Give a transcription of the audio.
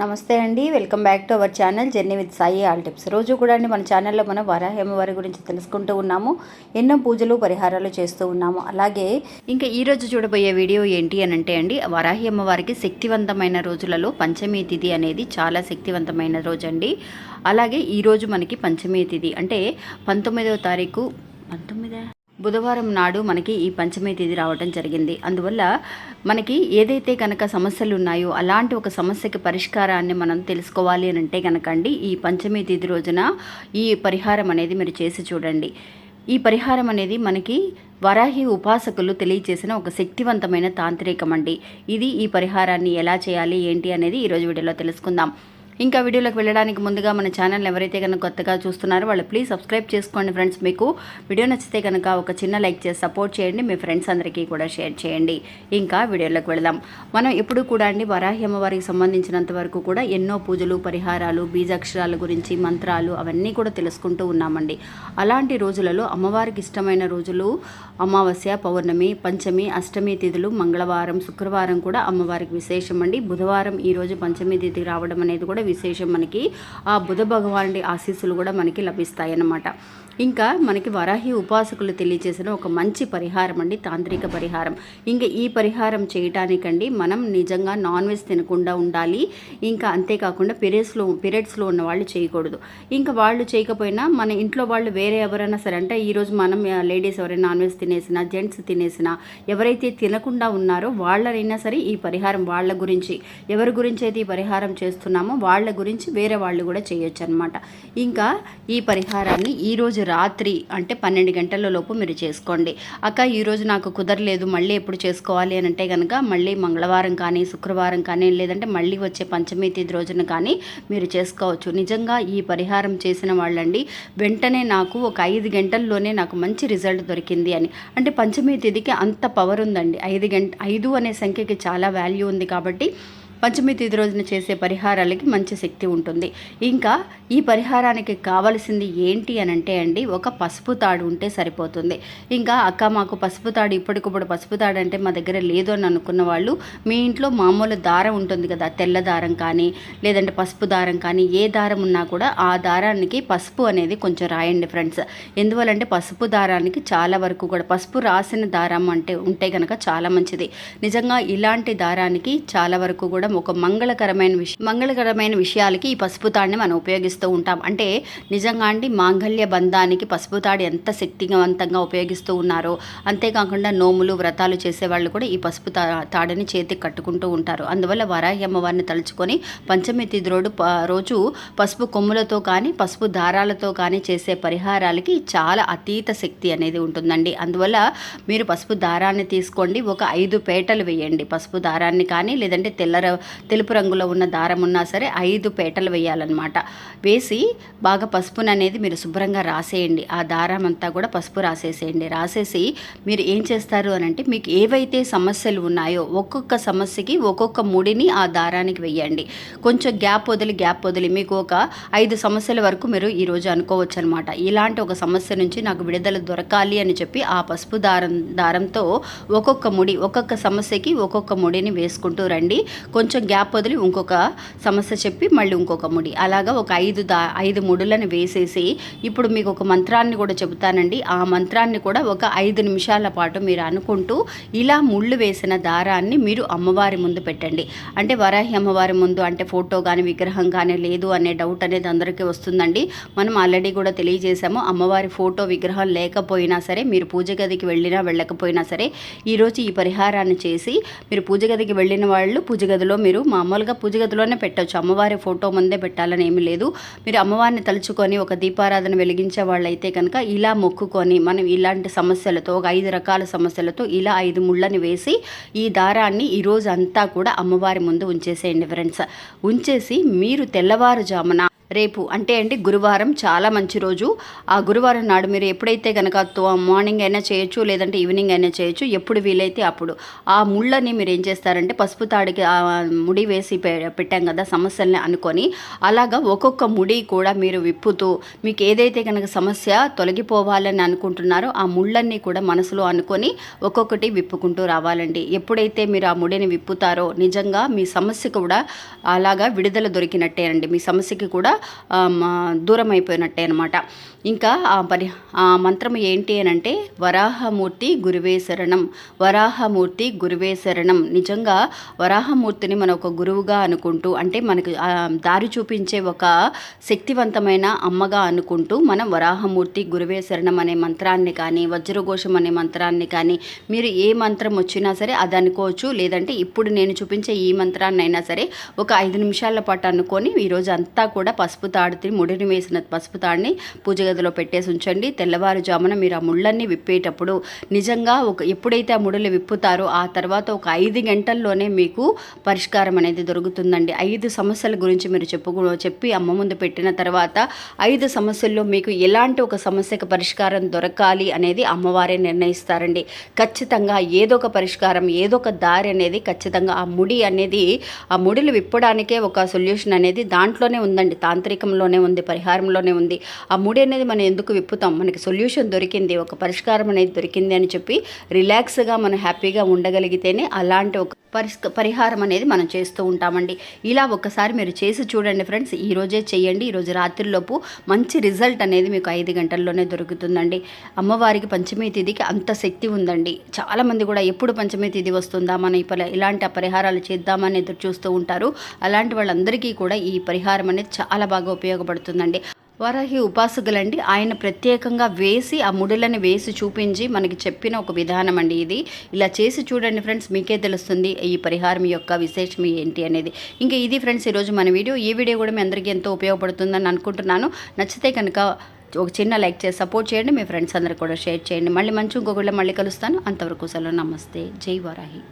నమస్తే అండి welcome back to our channel journey with Sai all tips. రోజు కూడా అండి మన ఛానల్లో మనం వరాహేమవారి గురించి తెలుసుకుంటూ ఉన్నాము ఎన్నో పూజలు పరిహారాలు చేస్తూ ఉన్నాము. అలాగే ఇంకా ఈ రోజు చూడబోయే వీడియో ఏంటి అని అంటే అండి వరాహి అమ్మవారికి శక్తివంతమైన రోజులలో పంచమి తిథి అనేది చాలా శక్తివంతమైన రోజు అండి అలాగే ఈరోజు మనకి పంచమి తిథి అంటే పంతొమ్మిదవ తారీఖు పంతొమ్మిదా? బుధవారం నాడు మనకి ఈ పంచమి తేదీ రావడం జరిగింది. అందువల్ల మనకి ఏదైతే కనుక సమస్యలు ఉన్నాయో అలాంటి ఒక సమస్యకి పరిష్కారాన్ని మనం తెలుసుకోవాలి అని అంటే కనుక అండి ఈ పంచమి తేదీ రోజున ఈ పరిహారం అనేది మీరు చేసి చూడండి. ఈ పరిహారం అనేది మనకి వరాహి ఉపాసకులు తెలియజేసిన ఒక శక్తివంతమైన తాంత్రికం అండి. ఇది ఈ పరిహారాన్ని ఎలా చేయాలి ఏంటి అనేది ఈరోజు వీడియోలో తెలుసుకుందాం. ఇంకా వీడియోలోకి వెళ్ళడానికి ముందుగా మన ఛానల్ ఎవరైతే కనుక కొత్తగా చూస్తున్నారో వాళ్ళు ప్లీజ్ సబ్స్క్రైబ్ చేసుకోండి ఫ్రెండ్స్ మీకు వీడియో నచ్చితే కనుక ఒక చిన్న లైక్ చేసి సపోర్ట్ చేయండి. మీ ఫ్రెండ్స్ అందరికీ కూడా షేర్ చేయండి. ఇంకా వీడియోలోకి వెళదాం. మనం ఎప్పుడు కూడా అండి వరాహి అమ్మవారికి సంబంధించినంత వరకు కూడా ఎన్నో పూజలు పరిహారాలు బీజాక్షరాల గురించి మంత్రాలు అవన్నీ కూడా తెలుసుకుంటూ ఉన్నామండి. అలాంటి రోజులలో అమ్మవారికి ఇష్టమైన రోజులు అమావాస్య పౌర్ణమి పంచమి అష్టమి తిథులు మంగళవారం శుక్రవారం కూడా అమ్మవారికి విశేషం అండి బుధవారం ఈరోజు పంచమి తిథి రావడం అనేది కూడా విశేషం మనకి ఆ బుధ భగవానుడి ఆశీస్సులు కూడా మనకి లభిస్తాయి అన్నమాట ఇంకా మనకి వరాహి ఉపాసకులు తెలియజేసిన ఒక మంచి పరిహారం అండి తాంత్రిక పరిహారం. ఇంకా ఈ పరిహారం చేయటానికండి మనం నిజంగా నాన్ వెజ్ తినకుండా ఉండాలి. ఇంకా అంతేకాకుండా పీరియడ్స్లో పీరియడ్స్లో ఉన్న వాళ్ళు చేయకూడదు. ఇంకా వాళ్ళు చేయకపోయినా మన ఇంట్లో వాళ్ళు వేరే ఎవరైనా సరే అంటే ఈరోజు మనం లేడీస్ ఎవరైనా నాన్ వెజ్ తినేసినా జెంట్స్ తినేసినా ఎవరైతే తినకుండా ఉన్నారో వాళ్ళనైనా సరే ఈ పరిహారం వాళ్ళ గురించి ఎవరి గురించి అయితే ఈ పరిహారం చేస్తున్నామో వాళ్ళ వాళ్ళ గురించి వేరే వాళ్ళు కూడా చేయొచ్చు అనమాట ఇంకా ఈ పరిహారాన్ని ఈరోజు రాత్రి అంటే పన్నెండు గంటల లోపు మీరు చేసుకోండి. అక్క ఈరోజు నాకు కుదరలేదు మళ్ళీ ఎప్పుడు చేసుకోవాలి అని అంటే కనుక మళ్ళీ మంగళవారం కానీ శుక్రవారం కానీ లేదంటే మళ్ళీ వచ్చే పంచమి తేదీ రోజున కానీ మీరు చేసుకోవచ్చు. నిజంగా ఈ పరిహారం చేసిన వాళ్ళండి వెంటనే నాకు ఒక ఐదు గంటల్లోనే నాకు మంచి రిజల్ట్ దొరికింది అని. అంటే పంచమి తేదీకి అంత పవర్ ఉందండి. ఐదు గంట ఐదు అనే సంఖ్యకి చాలా వాల్యూ ఉంది కాబట్టి పంచమి తిథి రోజున చేసే పరిహారాలకి మంచి శక్తి ఉంటుంది. ఇంకా ఈ పరిహారానికి కావలసింది ఏంటి అని అంటే అండి ఒక పసుపు తాడు ఉంటే సరిపోతుంది. ఇంకా అక్క మాకు పసుపు తాడు ఇప్పటికప్పుడు పసుపు తాడు అంటే మా దగ్గర లేదు అని అనుకున్న వాళ్ళు మీ ఇంట్లో మామూలు దారం ఉంటుంది కదా తెల్ల దారం కానీ లేదంటే పసుపు దారం కానీ ఏ దారం ఉన్నా కూడా ఆ దారానికి పసుపు అనేది కొంచెం రాయండి ఫ్రెండ్స్. ఎందువల్లంటే పసుపు దారానికి చాలా వరకు కూడా పసుపు రాసిన దారం అంటే ఉంటే కనుక చాలా మంచిది. నిజంగా ఇలాంటి దారానికి చాలా వరకు కూడా ఒక మంగళకరమైన విషయం మంగళకరమైన విషయాలకి ఈ పసుపు తాడిని మనం ఉపయోగిస్తూ ఉంటాం. అంటే నిజంగా అండి మాంగళ్య బంధానికి పసుపు తాడి ఎంత శక్తివంతంగా ఉపయోగిస్తూ ఉన్నారో అంతేకాకుండా నోములు వ్రతాలు చేసే వాళ్ళు కూడా ఈ పసుపు తా తాడిని చేతికి కట్టుకుంటూ ఉంటారు. అందువల్ల వరాహి అమ్మవారిని తలుచుకొని పంచమి తిథి రోడ్డు రోజు పసుపు కొమ్ములతో కానీ పసుపు దారాలతో కానీ చేసే పరిహారాలకి చాలా అతీత శక్తి అనేది ఉంటుందండి. అందువల్ల మీరు పసుపు దారాన్ని తీసుకోండి. ఒక ఐదు పేటలు వేయండి. పసుపు దారాన్ని కానీ లేదంటే తెల్లర తెలుపు రంగులో ఉన్న దారం ఉన్నా సరే ఐదు పేటలు వేయాలన్నమాట. వేసి బాగా పసుపును అనేది మీరు శుభ్రంగా రాసేయండి. ఆ దారం అంతా కూడా పసుపు రాసేసేయండి. రాసేసి మీరు ఏం చేస్తారు అని అంటే మీకు ఏవైతే సమస్యలు ఉన్నాయో ఒక్కొక్క సమస్యకి ఒక్కొక్క ముడిని ఆ దారానికి వెయ్యండి కొంచెం గ్యాప్ వదిలి గ్యాప్ వదిలి మీకు ఒక ఐదు సమస్యల వరకు మీరు ఈరోజు అనుకోవచ్చు అనమాట ఇలాంటి ఒక సమస్య నుంచి నాకు విడుదల దొరకాలి అని చెప్పి ఆ పసుపు దారం దారంతో ఒక్కొక్క ముడి ఒక్కొక్క సమస్యకి ఒక్కొక్క ముడిని వేసుకుంటూ రండి. కొంచెం కొంచెం గ్యాప్ వదిలి ఇంకొక సమస్య చెప్పి మళ్ళీ ఇంకొక ముడి. అలాగా ఒక ఐదు దా ఐదు ముడులను వేసేసి ఇప్పుడు మీకు ఒక మంత్రాన్ని కూడా చెబుతానండి. ఆ మంత్రాన్ని కూడా ఒక ఐదు నిమిషాల పాటు మీరు అనుకుంటూ ఇలా ముళ్ళు వేసిన దారాన్ని మీరు అమ్మవారి ముందు పెట్టండి. అంటే వరాహి అమ్మవారి ముందు అంటే ఫోటో కానీ విగ్రహం కానీ లేదు అనే డౌట్ అనేది అందరికీ వస్తుందండి. మనం ఆల్రెడీ కూడా తెలియజేశాము. అమ్మవారి ఫోటో విగ్రహం లేకపోయినా సరే మీరు పూజ గదికి వెళ్ళినా వెళ్ళకపోయినా సరే ఈరోజు ఈ పరిహారాన్ని చేసి మీరు పూజ గదికి వెళ్ళిన వాళ్ళు పూజ గదిలో మీరు మామూలుగా పూజ గదిలోనే పెట్టవచ్చు అమ్మవారి ఫోటో ముందే పెట్టాలని ఏమీ లేదు. మీరు అమ్మవారిని తలుచుకొని ఒక దీపారాధన వెలిగించే వాళ్ళైతే కనుక ఇలా మొక్కుకొని మనం ఇలాంటి సమస్యలతో ఒక ఐదు రకాల సమస్యలతో ఇలా ఐదు ముళ్ళని వేసి ఈ దారాన్ని ఈరోజు అంతా కూడా అమ్మవారి ముందు ఉంచేసేయండి ఫ్రెండ్స్ ఉంచేసి మీరు తెల్లవారుజామున రేపు అంటే అండి గురువారం చాలా మంచి రోజు. ఆ గురువారం నాడు మీరు ఎప్పుడైతే కనుక తో- మార్నింగ్ అయినా చేయొచ్చు లేదంటే ఈవినింగ్ అయినా చేయొచ్చు ఎప్పుడు వీలైతే అప్పుడు. ఆ ముళ్ళని మీరు ఏం చేస్తారంటే పసుపు తాడికి ఆ ముడి వేసి పె- పెట్టాం కదా సమస్యల్ని అనుకొని అలాగా ఒక్కొక్క ముడి కూడా మీరు విప్పుతూ మీకు ఏదైతే కనుక సమస్య తొలగిపోవాలని అనుకుంటున్నారో ఆ ముళ్ళన్నీ కూడా మనసులో అనుకొని ఒక్కొక్కటి విప్పుకుంటూ రావాలండి. ఎప్పుడైతే మీరు ఆ ముడిని విప్పుతారో నిజంగా మీ సమస్య కూడా అలాగా విడుదల దొరికినట్టే అండి మీ సమస్యకి కూడా దూరం అయిపోయినట్టే అనమాట ఇంకా ఆ పరి ఆ మంత్రం ఏంటి అని అంటే వరాహమూర్తి గురువే శరణం వరాహమూర్తి గురువే శరణం. నిజంగా వరాహమూర్తిని మనం ఒక గురువుగా అనుకుంటూ అంటే మనకు దారి చూపించే ఒక శక్తివంతమైన అమ్మగా అనుకుంటూ మనం వరాహమూర్తి గురువే శరణం అనే మంత్రాన్ని కానీ వజ్రఘోషం అనే మంత్రాన్ని కానీ మీరు ఏ మంత్రం వచ్చినా సరే అది అనుకోవచ్చు. లేదంటే ఇప్పుడు నేను చూపించే ఈ మంత్రాన్ని అయినా సరే ఒక ఐదు నిమిషాల పాటు అనుకొని ఈరోజు అంతా కూడా పసుపు తాడితే ముడిని వేసిన పసుపు తాడిని పూజ గదిలో పెట్టేసి ఉంచండి. తెల్లవారుజామున మీరు ఆ ముళ్ళన్నీ విప్పేటప్పుడు నిజంగా ఒక ఎప్పుడైతే ఆ ముడులు విప్పుతారో ఆ తర్వాత ఒక ఐదు గంటల్లోనే మీకు పరిష్కారం అనేది దొరుకుతుందండి. ఐదు సమస్యల గురించి మీరు చెప్పు చెప్పి అమ్మ ముందు పెట్టిన తర్వాత ఐదు సమస్యల్లో మీకు ఎలాంటి ఒక సమస్యకు పరిష్కారం దొరకాలి అనేది అమ్మవారే నిర్ణయిస్తారండి. ఖచ్చితంగా ఏదో ఒక పరిష్కారం ఏదో ఒక దారి అనేది ఖచ్చితంగా ఆ ముడి అనేది ఆ ముడిలు విప్పడానికే ఒక సొల్యూషన్ అనేది దాంట్లోనే ఉందండి. ఆంతరికంలోనే ఉంది పరిహారంలోనే ఉంది. ఆ ముడి అనేది మనం ఎందుకు విప్పుతాం? మనకి సొల్యూషన్ దొరికింది ఒక పరిష్కారం అనేది దొరికింది అని చెప్పి రిలాక్స్గా మనం హ్యాపీగా ఉండగలిగితేనే అలాంటి ఒక పరిష్క పరిహారం అనేది మనం చేస్తూ ఉంటామండి. ఇలా ఒక్కసారి మీరు చేసి చూడండి ఫ్రెండ్స్. ఈ రోజే చేయండి. ఈరోజు రాత్రిలోపు మంచి రిజల్ట్ అనేది మీకు ఐదు గంటల్లోనే దొరుకుతుందండి. అమ్మవారికి పంచమి తిథికి అంత శక్తి ఉందండి. చాలామంది కూడా ఎప్పుడు పంచమి తిథి వస్తుందా మనం ఇప్పుడు ఇలాంటి పరిహారాలు చేద్దామని ఎదురు చూస్తూ ఉంటారు. అలాంటి వాళ్ళందరికీ కూడా ఈ పరిహారం అనేది చాలా బాగా ఉపయోగపడుతుందండి. వరహి ఉపాసకులండి. ఆయన ప్రత్యేకంగా వేసి ఆ ముడులను వేసి చూపించి మనకి చెప్పిన ఒక విధానం అండి ఇది. ఇలా చేసి చూడండి ఫ్రెండ్స్ మీకే తెలుస్తుంది ఈ పరిహారం యొక్క విశేషం ఏంటి అనేది. ఇంకా ఇది ఫ్రెండ్స్ ఈరోజు మన వీడియో. ఈ వీడియో కూడా మీ అందరికీ ఎంతో ఉపయోగపడుతుందని అనుకుంటున్నాను. నచ్చితే కనుక ఒక చిన్న లైక్ చేసి సపోర్ట్ చేయండి. మీ ఫ్రెండ్స్ అందరికి కూడా షేర్ చేయండి. మళ్ళీ మంచి ఇంకొకళ్ళు మళ్ళీ కలుస్తాను. అంతవరకు సెలవు. నమస్తే. జై వరాహి.